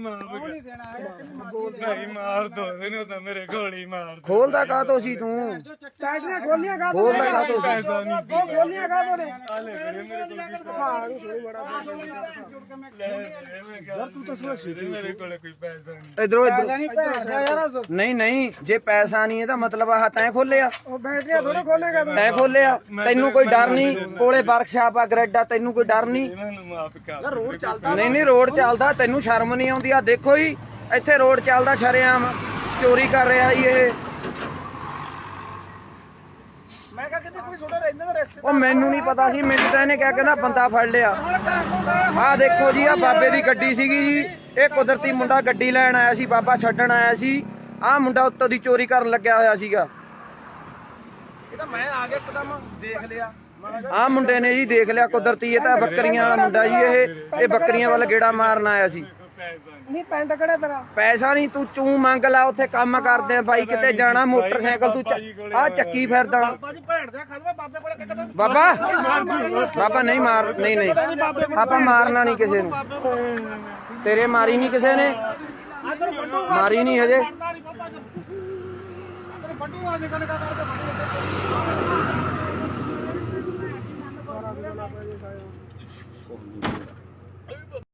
ਮਾਰ ਉਹ ਨਹੀਂ ਦੇਣਾ ਹੈਗਾ ਕਿੰਨੀ ਮਰਜ਼ੀ ਭਾਈ ਮਾਰ ਦੋ ਇਹਨੂੰ ਤਾਂ ਮੇਰੇ ਗੋਲੀ ਮਾਰ ਦੋ ਖੋਲਦਾ ਕਾਤੋਂ ਸੀ ਤੂੰ? ਟੈਕਸ ਨੇ ਖੋਲੀਆਂ ਗਾ ਖੋਲਦਾ ਕਾਤੋਂ ਸੀ? ਪੈਸਾ ਨਹੀਂ ਉਹ ਖੋਲੀਆਂ ਗਾ ਤੋਨੇ ਹਾਲੇ ਮੇਰੇ ਮੇਰੇ ਕੋਲ ਹਾਂ ਨੂੰ ਸੁਣੀ ਬੜਾ ਯਾਰ ਤੂੰ ਤਾਂ ਸਮਝ ਮੇਰੇ ਕੋਲ ਕੋਈ ਪੈਸਾ ਨਹੀਂ। ਇਧਰੋਂ ਨਹੀਂ ਨਹੀਂ ਜੇ ਪੈਸਾ ਨਹੀਂ ਇਹਦਾ ਮਤਲਬ ਆ ਤੈਂ ਖੋਲਿਆ। ਉਹ ਬੈਟਰੀਆਂ ਥੋੜੇ ਖੋਲੇਗਾ ਤੂੰ। ਤੈਂ ਖੋਲਿਆ। ਤੈਨੂੰ ਕੋਈ ਡਰ ਨਹੀਂ। ਕੋਲੇ ਵਰਕਸ਼ਾਪ ਆ ਗ੍ਰੈਡ ਤੈਨੂੰ ਕੋਈ ਡਰ ਨਹੀਂ। ਨੂੰ ਨਹੀਂ ਨਹੀਂ ਰੋਡ ਚੱਲਦਾ ਤੈਨੂੰ ਸ਼ਰਮ ਨਹੀਂ ਆਉਂਦੀ। ਆ ਦੇਖੋ ਹੀ ਇੱਥੇ ਰੋਡ ਚੱਲਦਾ ਸ਼ਰੇਆਮ ਚੋਰੀ ਕਰ ਰਿਹਾ ਜੀ ਇਹ। ਮੈਂ ਕਿਹਾ ਕਿਤੇ ਕੋਈ ਛੋਟਾ ਰਹਿੰਦਾ ਦਾ ਰਸਤੇ ਉਹ ਮੈਨੂੰ ਨਹੀਂ ਪਤਾ ਸੀ ਮੈਨੂੰ ਤਾਂ ਇਹਨੇ ਕਿਹਾ ਕਹਿੰਦਾ ਬੰਦਾ ਫੜ ਲਿਆ। ਆਹ ਦੇਖੋ ਜੀ ਆ ਬਾਬੇ ਦੀ ਗੱਡੀ ਸੀਗੀ ਜੀ। ਇਹ ਕੁਦਰਤੀ ਮੁੰਡਾ ਗੱਡੀ ਲੈਣ ਆਇਆ ਸੀ ਬਾਬਾ ਛੱਡਣ ਆਇਆ ਸੀ। ਆਹ ਮੁੰਡਾ ਉੱਤੋਂ ਦੀ ਚੋਰੀ ਕਰਨ ਲੱਗਿਆ ਹੋਇਆ ਸੀਗਾ। ਇਹ ਤਾਂ ਮੈਂ ਆ ਗਿਆ ਇੱਕਦਮ ਦੇਖ ਲਿਆ। ਆਹ ਮੁੰਡੇ ਨੇ ਜੀ ਦੇਖ ਲਿਆ ਕੁਦਰਤੀ ਇਹ ਤਾਂ ਬੱਕਰੀਆਂ ਵਾਲਾ ਮੁੰਡਾ ਜੀ ਇਹ ਇਹ ਬੱਕਰੀਆਂ ਵੱਲ ਗੇੜਾ ਮਾਰਨ ਆਇਆ ਸੀ। ਨਹੀਂ। ਪੈਂਟ ਕਿਹੜਾ ਤੇਰਾ? ਪੈਸਾ ਨਹੀਂ ਤੂੰ ਚੂ ਮੰਗ ਲਾ ਉੱਥੇ ਕੰਮ ਕਰਦੇ ਆ ਬਾਈ ਕਿਤੇ ਜਾਣਾ ਮੋਟਰਸਾਈਕਲ ਤੂੰ ਆ ਚੱਕੀ। ਫਿਰਦਾ। ਬਾਬਾ ਬਾਬਾ ਨਹੀਂ ਮਾਰ ਨਹੀਂ ਨਹੀਂ। ਆਪਾਂ ਮਾਰਨਾ ਨਹੀਂ ਕਿਸੇ ਨੂੰ। ਤੇਰੇ ਮਾਰੀ ਨਹੀਂ ਕਿਸੇ ਨੇ। ਮਾਰੀ ਨਹੀਂ ਹਜੇ। ਬੰਡੂ